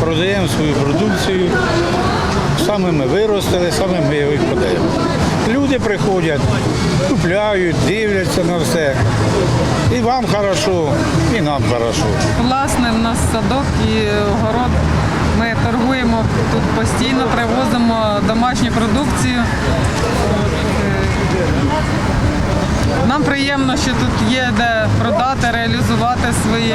продаємо свою продукцію. Саме ми виростили, саме ми її подаємо. Люди приходять, купляють, дивляться на все. І вам хорошо, і нам хорошо. Власне, в нас садок і город. Ми торгуємо тут постійно, привозимо домашню продукцію. Е, Нам приємно, що тут є де продати, реалізувати свої,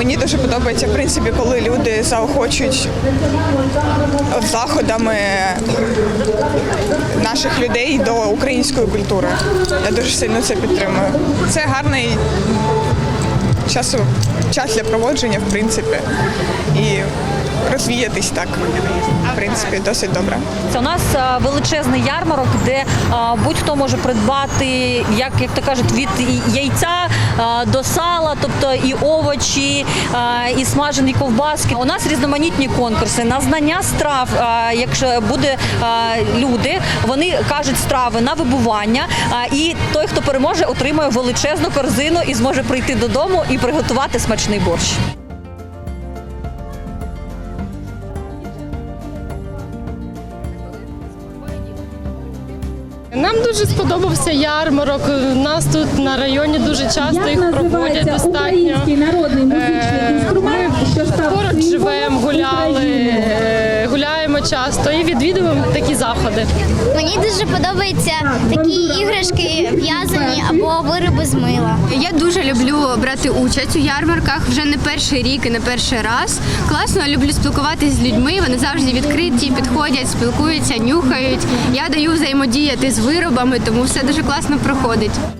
Мені дуже подобається, в принципі, коли люди заохочують заходами наших людей до української культури. Я дуже сильно це підтримую. Це гарний час, час для проводження, в принципі, і розвіятись так, в принципі, досить добре. Це у нас е, величезний ярмарок, де е, будь-хто може придбати, як, як то кажуть, від яйця е, до сала, тобто і овочі, і смажені ковбаски. У нас різноманітні конкурси на знання страв. Якщо буде люди, вони кажуть страви на вибування, і той, хто переможе, отримує величезну корзину і зможе прийти додому і приготувати смачний борщ. Нам дуже сподобався ярмарок. У нас тут на районі дуже часто їх проводять достатньо. Ми поруч живемо, гуляли, часто і відвідуємо такі заходи. Мені дуже подобаються такі іграшки в'язані або вироби з мила. Я дуже люблю брати участь у ярмарках вже не перший рік і не перший раз. Класно люблю спілкуватися з людьми. Вони завжди відкриті, підходять, спілкуються, нюхають. Я даю взаємодіяти з виробами, тому все дуже класно проходить.